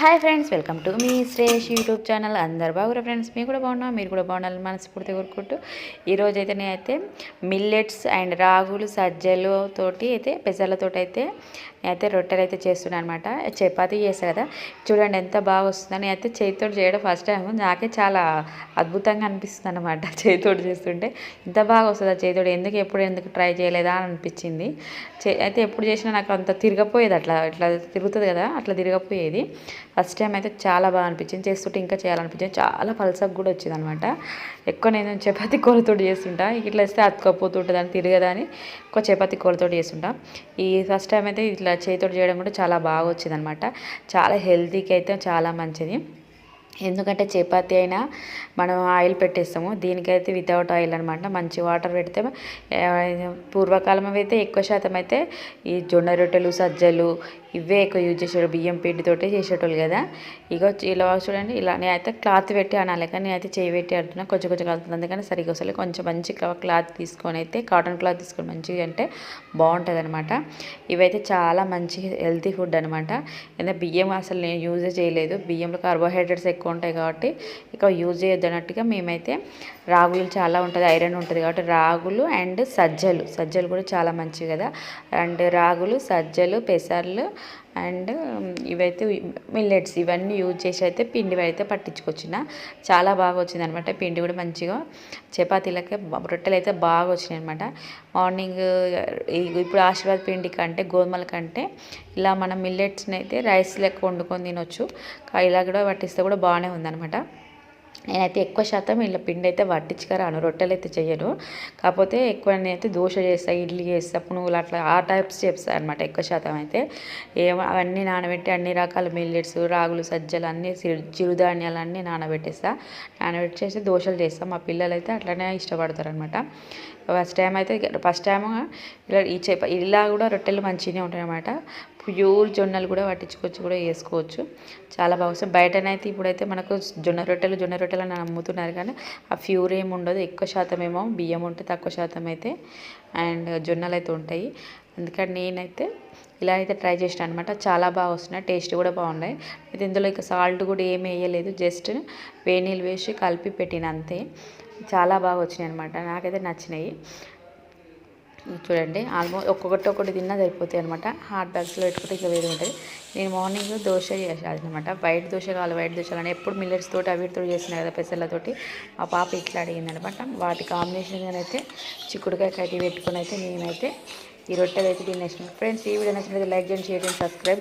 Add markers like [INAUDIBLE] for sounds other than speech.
Hi friends welcome to మీ Shresh YouTube channel. అందరు బాగురా ఫ్రెండ్స్? మీరు కూడా బాగున్నా మీరు కూడా బాగుండాలని మనస్ఫూర్తి కోరుకుంటూ ఈరోజు అయితే నేనైతే మిల్లెట్స్ అండ్ రాగులు సజ్జలు తోటి అయితే పెసర్లతోటి అయితే నేనైతే రొట్టెలు అయితే చేస్తున్నాను అనమాట చపాతీ చేస్తాను కదా చూడండి ఎంత బాగా వస్తుందో. నేనైతే చేతితో చేయడం ఫస్ట్ టైం నాకే చాలా అద్భుతంగా అనిపిస్తుంది అనమాట చేతితోటి చేస్తుంటే. ఇంత బాగా వస్తుంది ఆ చేతితోటి ఎందుకు ఎప్పుడు ఎందుకు ట్రై చేయలేదా అని అనిపించింది. చే అయితే ఎప్పుడు చేసినా నాకు అంత తిరగపోయేది అట్లా ఇట్లా తిరుగుతుంది కదా అట్లా తిరగపోయేది. ఫస్ట్ టైం అయితే చాలా బాగా అనిపించింది. చేస్తుంటే ఇంకా చేయాలనిపించింది. చాలా పలసకు కూడా వచ్చింది అనమాట ఎక్కువ నేను చపాతీ [LAUGHS] కూరతోటి చేస్తుంటా. ఇట్లా వేస్తే అతుక్కపోతుంటుంది అని ఎక్కువ చపాతీ కూరతోటి చేస్తుంటా. ఈ ఫస్ట్ టైం అయితే ఇట్లా చేతితో చేయడం కూడా చాలా బాగా వచ్చింది అనమాట చాలా హెల్తీకి అయితే చాలా మంచిది. ఎందుకంటే చపాతి అయినా మనం ఆయిల్ పెట్టేస్తాము. దీనికైతే వితౌట్ ఆయిల్ అనమాట మంచి వాటర్ పెడితే పూర్వకాలం అయితే ఎక్కువ శాతం అయితే ఈ జొన్న రొట్టెలు సజ్జలు ఇవే ఎక్కువ యూజ్ చేసేవాడు బియ్యం పిండితోటే చేసేటోళ్ళు కదా. ఇక ఇలా చూడండి ఇలా నేనైతే క్లాత్ పెట్టి అనాలి. కానీ నేనైతే చేయి పెట్టి ఆడుతున్నా కొంచెం కొంచెం కలుతుంది అందుకని సరిగ్గా వస్తుంది కొంచెం మంచి క్లాత్ తీసుకొని అయితే కాటన్ క్లాత్ తీసుకొని మంచిగా అంటే బాగుంటుంది అనమాట ఇవైతే చాలా మంచి హెల్తీ ఫుడ్ అనమాట ఎందుకంటే బియ్యం అసలు నేను యూజే చేయలేదు. బియ్యంలో కార్బోహైడ్రేట్స్ ఎక్కువ ఉంటాయి కాబట్టి ఇక యూజ్ చేయొద్దన్నట్టుగా మేమైతే రాగులు చాలా ఉంటుంది ఐరన్ ఉంటుంది కాబట్టి రాగులు అండ్ సజ్జలు. సజ్జలు కూడా చాలా మంచివి కదా. అండ్ రాగులు సజ్జలు పెసర్లు అండ్ ఇవైతే మిల్లెట్స్ ఇవన్నీ యూజ్ చేసి అయితే పిండి అయితే పట్టించుకొచ్చిన. చాలా బాగా వచ్చింది అనమాట పిండి కూడా మంచిగా. చపాతీలకి రొట్టెలు అయితే బాగా వచ్చినాయి అనమాట. మార్నింగ్ ఇప్పుడు ఆశీర్వాద్ పిండి కంటే గోధుమల కంటే ఇలా మనం మిల్లెట్స్ని అయితే రైస్ లెక్క వండుకొని తినొచ్చు. ఇలా కూడా పట్టిస్తే కూడా బాగానే ఉందన్నమాట నేనైతే ఎక్కువ శాతం ఇలా పిండి అయితే పట్టించుకరాను రొట్టెలు అయితే చేయను కాకపోతే ఎక్కువ నేనైతే దోశ చేస్తా ఇడ్లీ చేస్తా పునుగులు అట్లా ఆ టైప్స్ చేస్తాను అనమాట ఎక్కువ శాతం అయితే. ఏమో అవన్నీ నానబెట్టి అన్ని రకాల మిల్లెట్స్ రాగులు సజ్జలు అన్నీ చిరుధాన్యాలు అన్నీ నానబెట్టేస్తా. నానబెట్టేసి దోశలు చేస్తాను మా పిల్లలు అయితే అట్లనే ఇష్టపడతారు అనమాట ఫస్ట్ టైం అయితే ఫస్ట్ టైం ఇలా ఈ చేప ఇలా కూడా రొట్టెలు మంచిగానే ఉంటాయి అనమాట ప్యూర్ జొన్నలు కూడా పట్టించుకొచ్చి కూడా వేసుకోవచ్చు. చాలా బాగా బయటనైతే ఇప్పుడైతే మనకు జొన్న రొట్టెలు జొన్న రొట్టెలు అని అమ్ముతున్నారు కానీ ఆ ప్యూర్ ఏమి ఉండదు. ఎక్కువ శాతం ఏమో బియ్యం ఉంటే తక్కువ శాతం అయితే అండ్ జొన్నలు అయితే ఉంటాయి. అందుకని నేనైతే ఇలా అయితే ట్రై చేసిన అనమాట చాలా బాగా వస్తున్నాయి. టేస్ట్ కూడా బాగున్నాయి. అయితే ఇందులో ఇక సాల్ట్ కూడా ఏమి వేయలేదు. జస్ట్ వేనీళ్ళు వేసి కలిపి పెట్టిన అంతే. చాలా బాగా వచ్చినాయి అనమాట నాకైతే నచ్చినాయి. చూడండి ఆల్మోస్ట్ ఒక్కొక్కటి ఒకటి తిన్నా సరిపోతాయి అనమాట హాట్ బాక్స్లో పెట్టుకుంటే ఇంకా వేరే ఉంటుంది. నేను మార్నింగ్ దోశ చేసేది అనమాట వైట్ దోశ కావాలి వైట్ దోశ కానీ ఎప్పుడు మిల్లెట్స్ తోటి అవిటితో చేసిన కదా పెసర్లతోటి మా పాప ఇట్లా అడిగింది అనమాట వాటి కాంబినేషన్ అయితే చిక్కుడుకాయ కట్టి పెట్టుకుని అయితే నేనైతే ఈ రొట్టెలు అయితే తినేసిన. ఫ్రెండ్స్ ఈ వీడియో నచ్చినట్లయితే లైక్ చేయండి షేర్ చేయండి సబ్స్క్రైబ్